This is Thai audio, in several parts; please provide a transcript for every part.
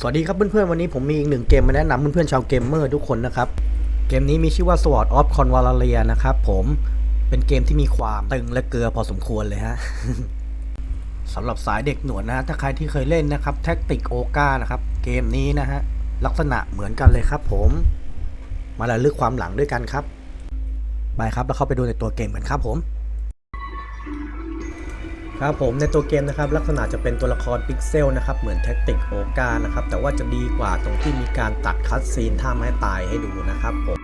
สวัสดีครับเพื่อนๆ วันนี้ผมมีอีกหนึ่งเกมมาแนะนำเพื่อนๆชาวเกมเมอร์ทุกคนนะครับ เกมนี้มีชื่อว่า Sword of Convalaria นะครับผมเป็นเกมที่มีความตึงและเกลือพอสมควรเลยฮะสำหรับสายเด็กหนวดนะฮะถ้าใครที่เคยเล่นนะครับแท็กติกโอกานะครับ เกมนี้นะฮะลักษณะเหมือนกันเลยครับ ผม มาระลึกความหลังด้วยกันครับไปครับแล้วเข้าไปดูในตัวเกมกันครับผม ครับผมในตัวเกมนะครับลักษณะจะเป็นตัวละครพิกเซลนะครับเหมือนแท็กติกโอกานะครับแต่ว่าจะดีกว่าตรงที่มีการตัดคัดซีนท่าไม้ตายให้ดูนะครับผม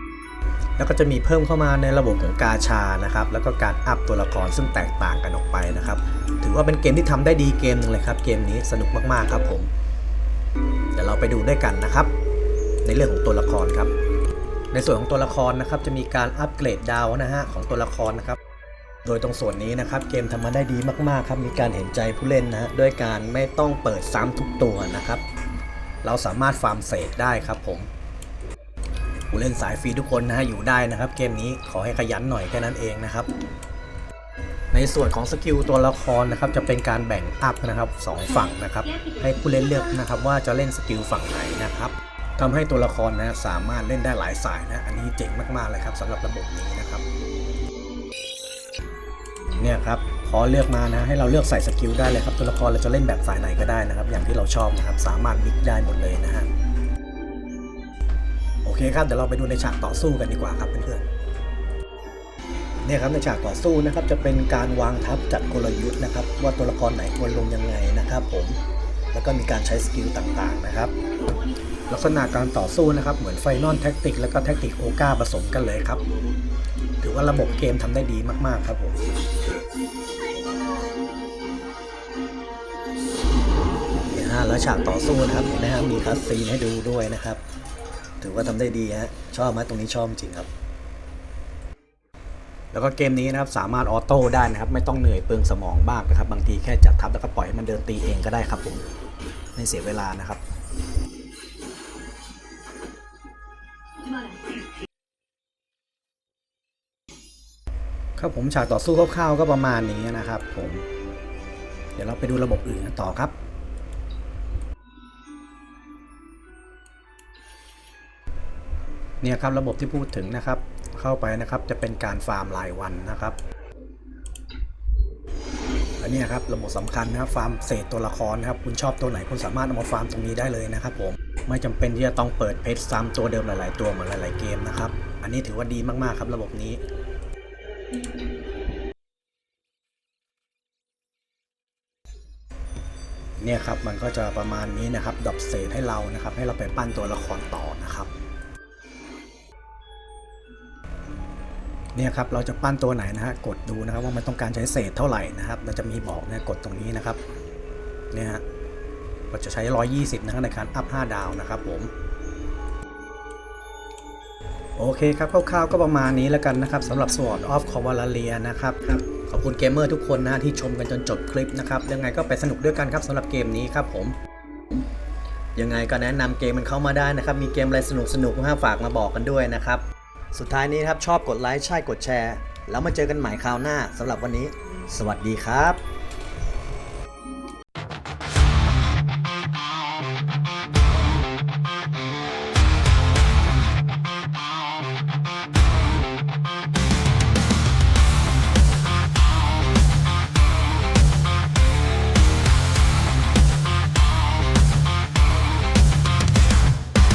แล้วก็จะมีเพิ่มเข้ามาในระบบของกาชานะครับแล้วก็การอัพตัวละครซึ่งแตกต่างกันออกไปนะครับถือว่าเป็นเกมที่ทำได้ดีเกมหนึ่งเลยครับเกมนี้สนุกมากๆครับผมเดี๋ยวเราไปดูด้วยกันนะครับ ในเรื่องของตัวละครครับ ในส่วนของตัวละครนะครับจะมีการอัปเกรดดาวนะฮะของตัวละครนะครับ โดยตรงส่วนนี้นะครับเกมทำมาได้ดีมากๆครับมีการเห็นใจผู้เล่นนะฮะด้วยการไม่ต้องเปิดซ้ำทุกตัวนะครับ เราสามารถฟาร์มเศษได้ครับผมผู้เล่นสายฟรีทุกคนนะฮะอยู่ได้นะครับ เกมนี้ขอให้ขยันหน่อยแค่นั้นเองนะครับ ในส่วนของสกิลตัวละครนะครับจะเป็นการแบ่งอัพนะครับสองฝั่งนะครับ ให้ผู้เล่นเลือกนะครับ ว่าจะเล่นสกิลฝั่งไหนนะครับทำให้ตัวละครนะสามารถเล่นได้หลายสายนะอันนี้เจ๋งมากๆเลยครับสำหรับระบบนี้นะครับ นี่ยครับพอเลือกมานะให้เราเลือกใส่สกิลได้เลยครับตัวละครเราจะเล่นแบบสายไหนก็ได้นะครับ อย่างที่เราชอบนะครับ สามารถมิกได้หมดเลยนะฮะโอเคครับเดี๋ยวเราไปดูในฉากต่อสู้กันดีกว่าครับเพื่อนๆเนี่ยครับในฉากต่อสู้นะครับ จะเป็นการวางทัพจัดกลยุทธ์นะครับ ว่าตัวละครไหนควรลงยังไงนะครับ ผมแล้วก็มีการใช้สกิลต่างๆนะครับ ลักษณะการต่อสู้นะครับเหมือนไฟนอลแท็กติกแล้วก็แท็กติกโอกาผสมกันเลยครับ ถือว่าระบบเกมทำได้ดีมากๆครับผม นี่ยฮะแล้วฉากต่อสู้นะครับเห็นไหมฮะมีคัสซีนให้ดูด้วยนะครับ ถือว่าทำได้ดีฮะชอบไหมตรงนี้ชอบจริงครับ แล้วก็เกมนี้นะครับสามารถออโต้ได้นะครับ ไม่ต้องเหนื่อยเปลืองสมองมากนะครับ บางทีแค่จัดทับแล้วก็ปล่อยให้มันเดินตีเองก็ได้ครับผมไม่เสียเวลานะครับ ครับผมฉากต่อสู้คร่าวๆก็ประมาณนี้นะครับ ผม เดี๋ยวเราไปดูระบบอื่นกันต่อครับ เนี่ยครับระบบที่พูดถึงนะครับ เข้าไปนะครับจะเป็นการฟาร์มรายวันนะครับอันนี้ครับระบบสำคัญนะครับฟาร์มเศษตัวละครนะครับคุณชอบตัวไหนคุณสามารถเอามาฟาร์มตรงนี้ได้เลยนะครับผมไม่จำเป็นที่จะต้องเปิดเพจซ้ำตัวเดิมหลาย ๆ ตัวเหมือนหลาย ๆ เกมนะครับ อันนี้ถือว่าดีมาก ๆ ครับระบบนี้ เนี่ยครับมันก็จะประมาณนี้นะครับดรอปเศษให้เรานะครับ ให้เราไปปั้นตัวละครต่อนะครับเนี่ยครับเราจะปั้นตัวไหนนะฮะกดดูนะครับว่ามันต้องการใช้เศษเท่าไหร่นะครับเราจะมีบอกนะกดตรงนี้นะครับเนี่ยฮะเราจะใช้ 120 นะครับในการอัพ 5 ดาวนะครับผม โอเคครับคร่าวๆก็ประมาณนี้แล้วกันนะครับสำหรับ Sword of c o v a l a r i a นะครับขอบคุณเกมเมอร์ทุกคนนะที่ชมกันจนจบคลิปนะครับยังไงก็ไปสนุกด้วยกันครับสำหรับเกมนี้ครับผมยังไงก็แนะนำเกมมันเข้ามาได้นะครับมีเกมอะไรสนุกสนุกๆนะฝากมาบอกกันด้วยนะครับสุดท้ายนี้ครับชอบกดไลค์ใช่กดแชร์ แล้วมาเจอกันใหม่คราวหน้าสำหรับวันนี้ สวัสดีครับ